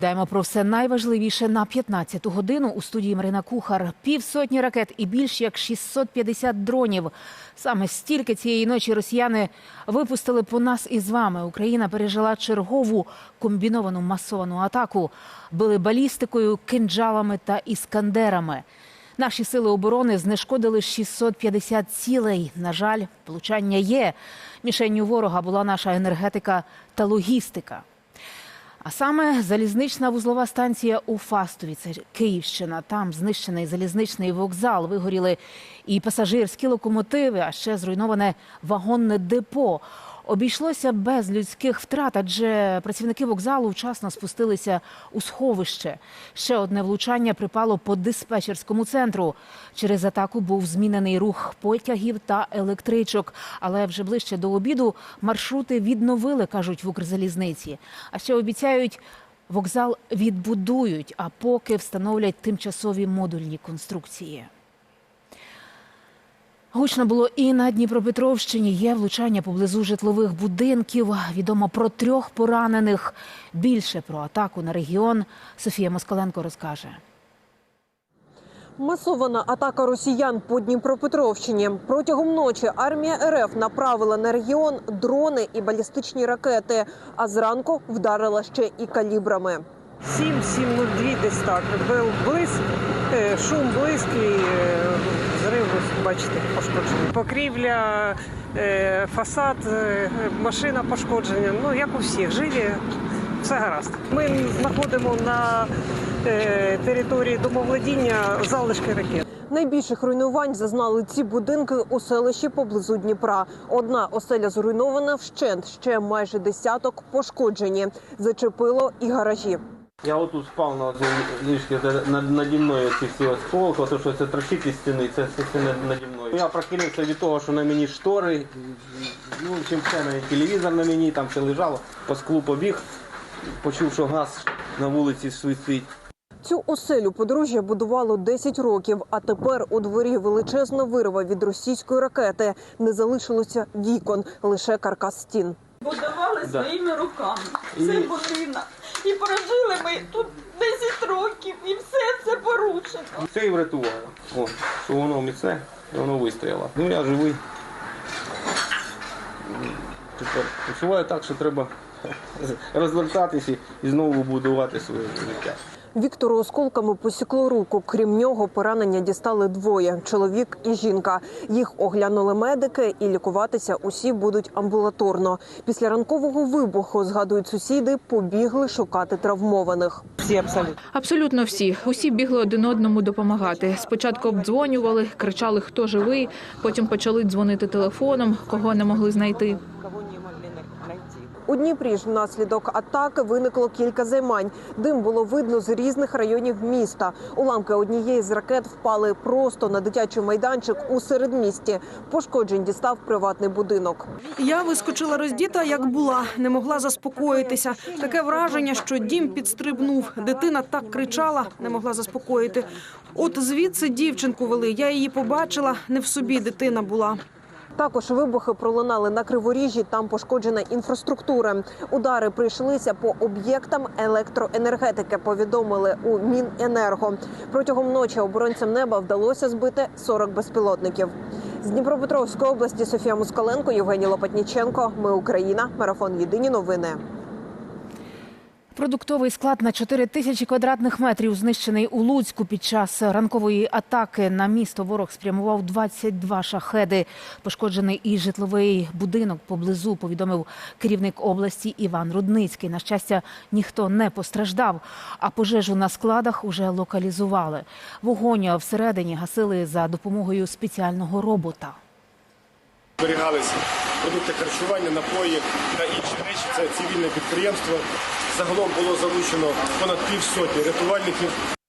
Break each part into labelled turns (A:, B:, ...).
A: Даємо про все найважливіше на 15-ту годину у студії Марина Кухар. Півсотні ракет і більш як 650 дронів. Саме стільки цієї ночі росіяни випустили по нас із вами. Україна пережила чергову комбіновану масовану атаку. Били балістикою, кинджалами та іскандерами. Наші сили оборони знешкодили 650 цілей. На жаль, влучання є. Мішенню ворога була наша енергетика та логістика. А саме залізнична вузлова станція у Фастові, це Київщина. Там знищений залізничний вокзал, вигоріли і пасажирські локомотиви, а ще зруйноване вагонне депо. Обійшлося без людських втрат, адже працівники вокзалу вчасно спустилися у сховище. Ще одне влучання припало по диспетчерському центру. Через атаку був змінений рух потягів та електричок. Але вже ближче до обіду маршрути відновили, кажуть в Укрзалізниці. А ще обіцяють, вокзал відбудують, а поки встановлять тимчасові модульні конструкції. Гучно було і на Дніпропетровщині. Є влучання поблизу житлових будинків. Відомо про трьох поранених. Більше про атаку на регіон Софія Москаленко розкаже.
B: Масована атака росіян по Дніпропетровщині. Протягом ночі армія РФ направила на регіон дрони і балістичні ракети, а зранку вдарила ще і калібрами.
C: 7-702 десь так. Був блиск, е, шум, блиск е, ось бачите, пошкоджений. Покрівля, е, фасад, е, машина пошкоджена. Ну, як у всіх, живі, все гаразд. Ми знаходимо на е, території домовладіння залишки ракет.
B: Найбільших руйнувань зазнали ці будинки у селищі поблизу Дніпра. Одна оселя зруйнована вщент, ще майже десяток пошкоджені. Зачепило і гаражі.
D: Я вот тут спав на ліжці, над, наді мною ці всі осколки, то що це із стіни, це все наді мною. Я прокинувся від того, що на мені штори, ну чим все на телевізор на мені, там все лежало, по склу побіг, почув, що газ на вулиці свистить.
B: Цю оселю подружжя будувало 10 років, а тепер у дворі величезна вирва від російської ракети. Не залишилося вікон, лише каркас стін.
E: будували
D: Да.
E: своїми руками. Це
D: І-
E: будинок. І прожили ми тут 10 років, і все це порушено.
D: Це і врятувало. О, що воно міцне, воно вистояло. Ну я живий. Тепер почуваю так, що треба розвертатися і знову будувати своє життя.
B: Віктору осколками посікло руку. Крім нього, поранення дістали двоє: чоловік і жінка. Їх оглянули медики, і лікуватися усі будуть амбулаторно. Після ранкового вибуху, згадують сусіди, побігли шукати травмованих.
C: Всі абсолютно.
F: Абсолютно всі. Усі бігли один одному допомагати. Спочатку обдзвонювали, кричали, хто живий. Потім почали дзвонити телефоном, кого не могли знайти.
C: Кого не могли знайти.
B: У Дніпрі ж внаслідок атаки виникло кілька займань. Дим було видно з різних районів міста. Уламки однієї з ракет впали просто на дитячий майданчик у середмісті. Пошкоджень дістав приватний будинок.
G: Я вискочила роздіта, як була, не могла заспокоїтися. Таке враження, що дім підстрибнув. Дитина так кричала, не могла заспокоїти. От звідси дівчинку вели. Я її побачила, не в собі дитина була.
B: Також вибухи пролунали на криворіжжі. Там пошкоджена інфраструктура. Удари прийшлися по об'єктам електроенергетики. Повідомили у Міненерго. Протягом ночі оборонцям неба вдалося збити 40 безпілотників. З Дніпропетровської області Софія Москаленко, Євгеній Лопатніченко. Ми Україна. Марафон. Єдині новини.
A: Продуктовий склад на 4 тисячі квадратних метрів знищений у Луцьку під час ранкової атаки. На місто ворог спрямував 22 шахеди. Пошкоджений і житловий будинок поблизу, повідомив керівник області Іван Рудницький. На щастя, ніхто не постраждав, а пожежу на складах уже локалізували. Вогонь всередині гасили за допомогою спеціального робота.
H: зберігалися продукти харчування, напої та інші речі. Це цивільне підприємство. Загалом було залучено понад півсотні рятувальників.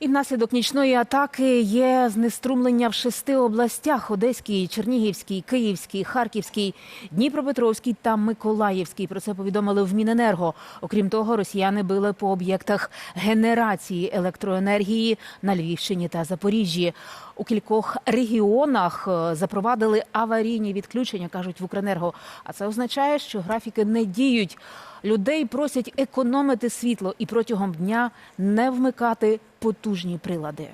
A: І внаслідок нічної атаки є знеструмлення в шести областях: Одеській, Чернігівській, Київській, Харківській, Дніпропетровській та Миколаївській. Про це повідомили в Міненерго. Окрім того, росіяни били по об'єктах генерації електроенергії на Львівщині та Запоріжжі. У кількох регіонах е, запровадили аварійні відключення, кажуть в Укренерго. А це означає, що графіки не діють. Людей просять економити світло і протягом дня не вмикати потужні прилади.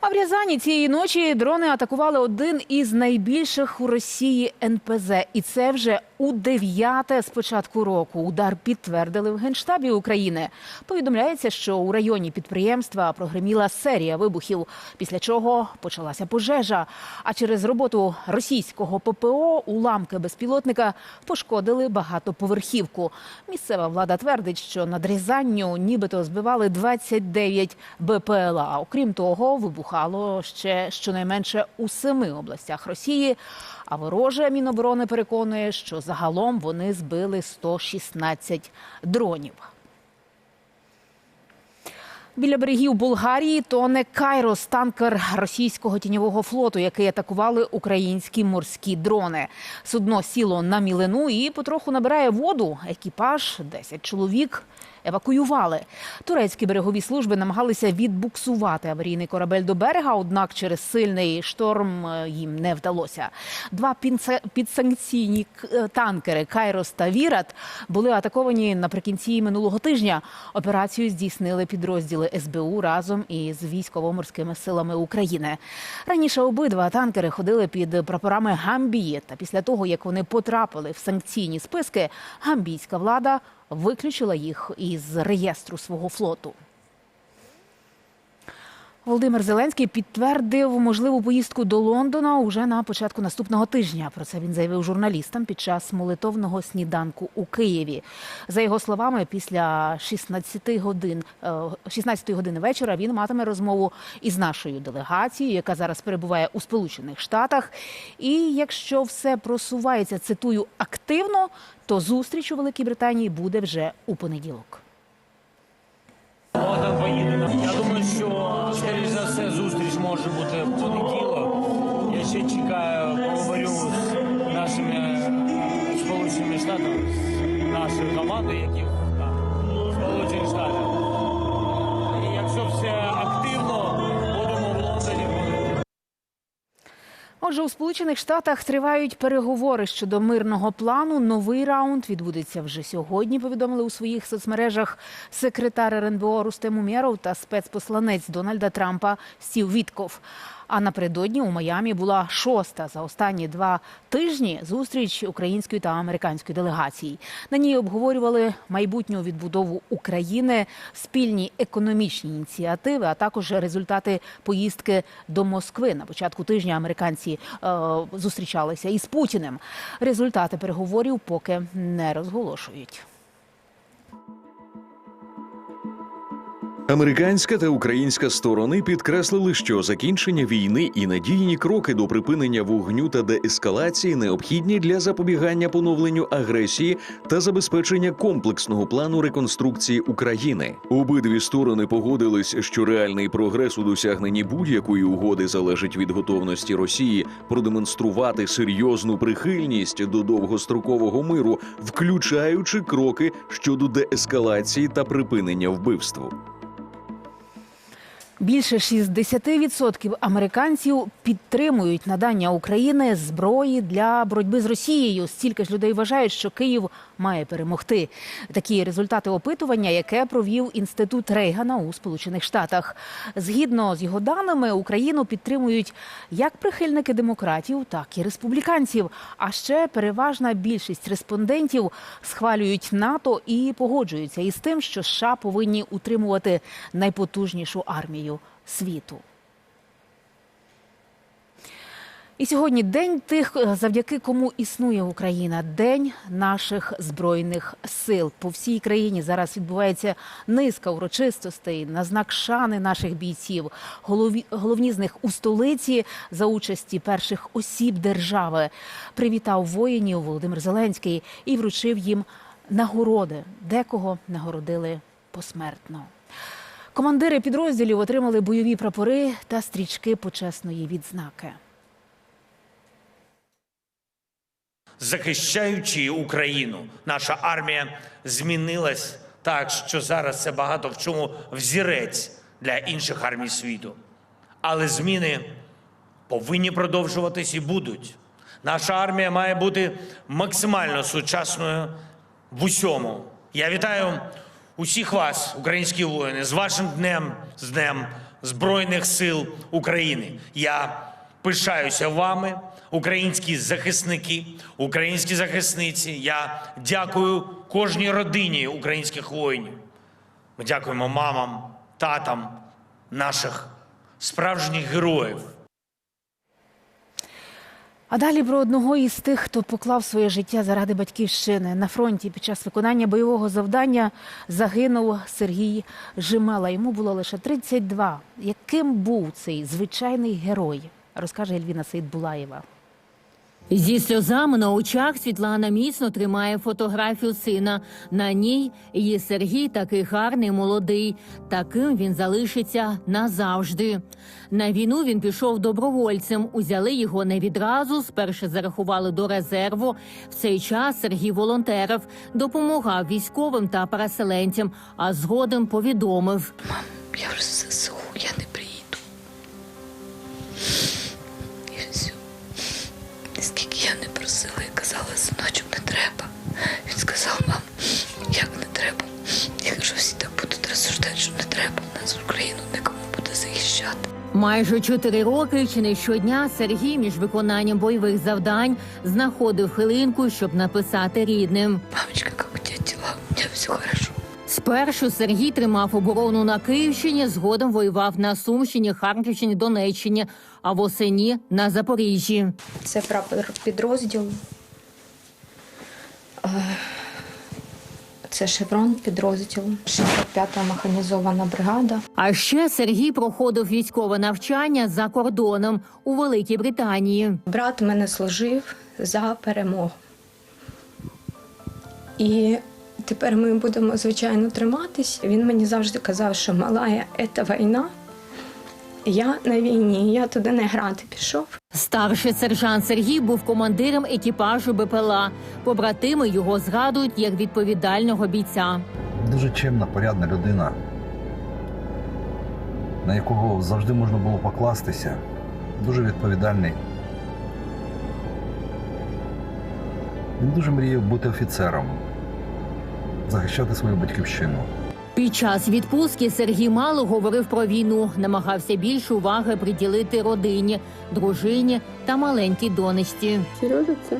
A: А в Рязані цієї ночі дрони атакували один із найбільших у Росії НПЗ. І це вже у дев'яте з початку року. Удар підтвердили в Генштабі України. Повідомляється, що у районі підприємства прогреміла серія вибухів, після чого почалася пожежа. А через роботу російського ППО уламки безпілотника пошкодили багатоповерхівку. Місцева влада твердить, що над Рязанню нібито збивали 29 БПЛА. Окрім того, вибухало ще щонайменше у семи областях Росії. А вороже Міноборони переконує, що загалом вони збили 116 дронів. Біля берегів Болгарії тоне Кайрос, танкер російського тіньового флоту, який атакували українські морські дрони. Судно сіло на мілину і потроху набирає воду. Екіпаж 10 чоловік. Евакуювали турецькі берегові служби намагалися відбуксувати аварійний корабель до берега, однак через сильний шторм е, їм не вдалося. Два підсанкційні е, танкери Кайрос та Вірат були атаковані наприкінці минулого тижня. Операцію здійснили підрозділи СБУ разом із військово-морськими силами України. Раніше обидва танкери ходили під прапорами Гамбії. Та після того, як вони потрапили в санкційні списки, гамбійська влада виключила їх із реєстру свого флоту. Володимир Зеленський підтвердив можливу поїздку до Лондона уже на початку наступного тижня. Про це він заявив журналістам під час молитовного сніданку у Києві. За його словами, після 16 годин, е, 16 години вечора він матиме розмову із нашою делегацією, яка зараз перебуває у Сполучених Штатах. І якщо все просувається, цитую активно, то зустріч у Великій Британії буде вже у понеділок.
I: Може бути в понеділок. Я ще чекаю, поговорю з нашими е, сполученими штатами, з нашою командою, які в сполучені штати.
A: Отже, у Сполучених Штатах тривають переговори щодо мирного плану. Новий раунд відбудеться вже сьогодні. Повідомили у своїх соцмережах секретар РНБО Рустем Умєров та спецпосланець Дональда Трампа Стів Вітков. А напередодні у Майамі була шоста за останні два тижні зустріч української та американської делегацій. На ній обговорювали майбутню відбудову України, спільні економічні ініціативи, а також результати поїздки до Москви. На початку тижня американці е, зустрічалися із Путіним. Результати переговорів поки не розголошують.
J: Американська та українська сторони підкреслили, що закінчення війни і надійні кроки до припинення вогню та деескалації необхідні для запобігання поновленню агресії та забезпечення комплексного плану реконструкції України. Обидві сторони погодились, що реальний прогрес у досягненні будь-якої угоди залежить від готовності Росії продемонструвати серйозну прихильність до довгострокового миру, включаючи кроки щодо деескалації та припинення вбивств.
A: Більше 60% американців підтримують надання України зброї для боротьби з Росією. Стільки ж людей вважають, що Київ має перемогти. Такі результати опитування, яке провів інститут Рейгана у Сполучених Штатах. Згідно з його даними, Україну підтримують як прихильники демократів, так і республіканців. А ще переважна більшість респондентів схвалюють НАТО і погоджуються із тим, що США повинні утримувати найпотужнішу армію світу. І сьогодні день тих, завдяки кому існує Україна, день наших збройних сил. По всій країні зараз відбувається низка урочистостей на знак шани наших бійців. Голові, головні з них у столиці за участі перших осіб держави. Привітав воїнів Володимир Зеленський і вручив їм нагороди. Декого нагородили посмертно. Командири підрозділів отримали бойові прапори та стрічки почесної відзнаки.
K: захищаючи Україну, наша армія змінилась так, що зараз це багато в чому взірець для інших армій світу. Але зміни повинні продовжуватись і будуть. Наша армія має бути максимально сучасною в усьому. Я вітаю усіх вас, українські воїни, з вашим днем, з Днем Збройних сил України. Я пишаюся вами, українські захисники, українські захисниці. Я дякую кожній родині українських воїнів. Ми дякуємо мамам, татам наших справжніх героїв.
A: А далі про одного із тих, хто поклав своє життя заради батьківщини на фронті під час виконання бойового завдання загинув Сергій Жимела. Йому було лише 32. Яким був цей звичайний герой? Розкаже Ельвіна Сейдбулаєва.
L: Зі сльозами на очах Світлана міцно тримає фотографію сина. На ній її Сергій такий гарний, молодий. Таким він залишиться назавжди. На війну він пішов добровольцем. Узяли його не відразу. Спершу зарахували до резерву. В цей час Сергій волонтерив, допомагав військовим та переселенцям, а згодом повідомив.
M: Мам, Я вже ЗСУ, я не приїду. Просила, я казала, синочок, не треба. Він сказав, мам, як не треба. Я кажу, всі так будуть розсуждати, що не треба. Нас в Україну нікому буде захищати.
L: Майже чотири роки чи не щодня Сергій між виконанням бойових завдань знаходив хвилинку, щоб написати рідним.
M: Мамочка, як у тебе діла? У мене все хорошо.
L: Спершу Сергій тримав оборону на Київщині, згодом воював на Сумщині, Харківщині, Донеччині, а восені на Запоріжжі.
N: Це прапор підрозділу. Е, Це шеврон підрозділу. 65-та механізована бригада.
L: А ще Сергій проходив військове навчання за кордоном у Великій Британії.
N: Брат мене служив за перемогу. І тепер ми будемо, звичайно, триматись. Він мені завжди казав, що малая це війна. Я на війні, я туди не грати пішов.
L: Старший сержант Сергій був командиром екіпажу БПЛА. Побратими його згадують як відповідального бійця.
O: Дуже чимна, порядна людина, на якого завжди можна було покластися. Дуже відповідальний. Він дуже мріяв бути офіцером, захищати свою батьківщину.
L: Під час відпустки Сергій мало говорив про війну, намагався більше уваги приділити родині, дружині та маленькій донечці.
P: Сережа це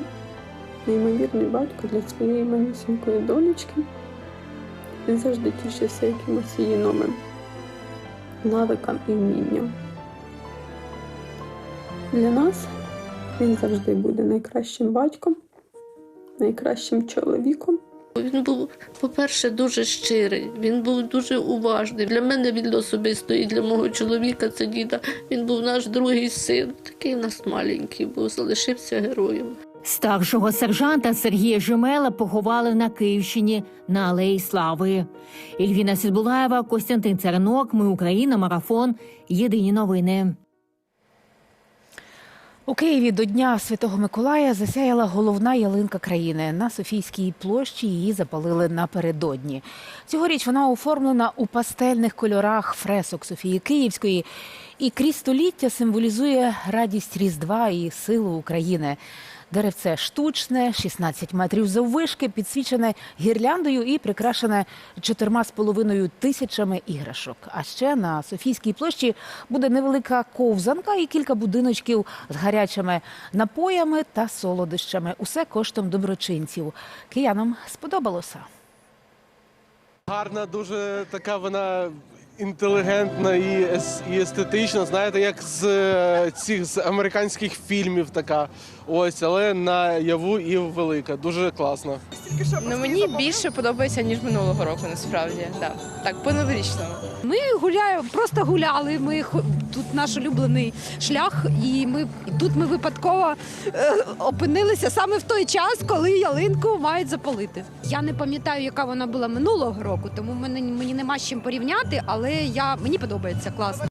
P: неймовірний батько для своєї манюсінької донечки. Він завжди тішився якимось її новим навикам і вмінням. Для нас він завжди буде найкращим батьком, найкращим чоловіком.
M: Він був, по-перше, дуже щирий, він був дуже уважний. Для мене він особисто і для мого чоловіка, це діда. Він був наш другий син. Такий у нас маленький був, залишився героєм.
L: Старшого сержанта Сергія Жемела поховали на Київщині на Алеї Слави. Ільвіна Сідбулаєва, Костянтин Цернок. Ми Україна. Марафон. Єдині новини.
A: У Києві до Дня Святого Миколая засяяла головна ялинка країни. На Софійській площі її запалили напередодні. Цьогоріч вона оформлена у пастельних кольорах фресок Софії Київської і крізь століття символізує радість Різдва і силу України. Деревце штучне, 16 метрів заввишки, підсвічене гірляндою і прикрашене чотирма з половиною тисячами іграшок. А ще на Софійській площі буде невелика ковзанка і кілька будиночків з гарячими напоями та солодощами. Усе коштом доброчинців. Киянам сподобалося.
Q: Гарна, дуже така вона інтелігентна і, ес- і естетична. Знаєте, як з е, цих з американських фільмів така. Ось, але на яву і велика. Дуже класно.
R: Ну мені більше подобається ніж минулого року. Насправді да. так по новорічному.
S: Ми гуляємо, просто гуляли. Ми тут наш улюблений шлях, і ми тут ми випадково е, опинилися саме в той час, коли ялинку мають запалити. Я не пам'ятаю, яка вона була минулого року, тому мені, мені нема з чим порівняти, але я мені подобається класно.